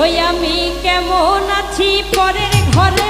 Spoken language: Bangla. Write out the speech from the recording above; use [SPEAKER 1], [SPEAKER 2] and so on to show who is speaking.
[SPEAKER 1] ওই আমি কেমন আছি পরের ঘরে?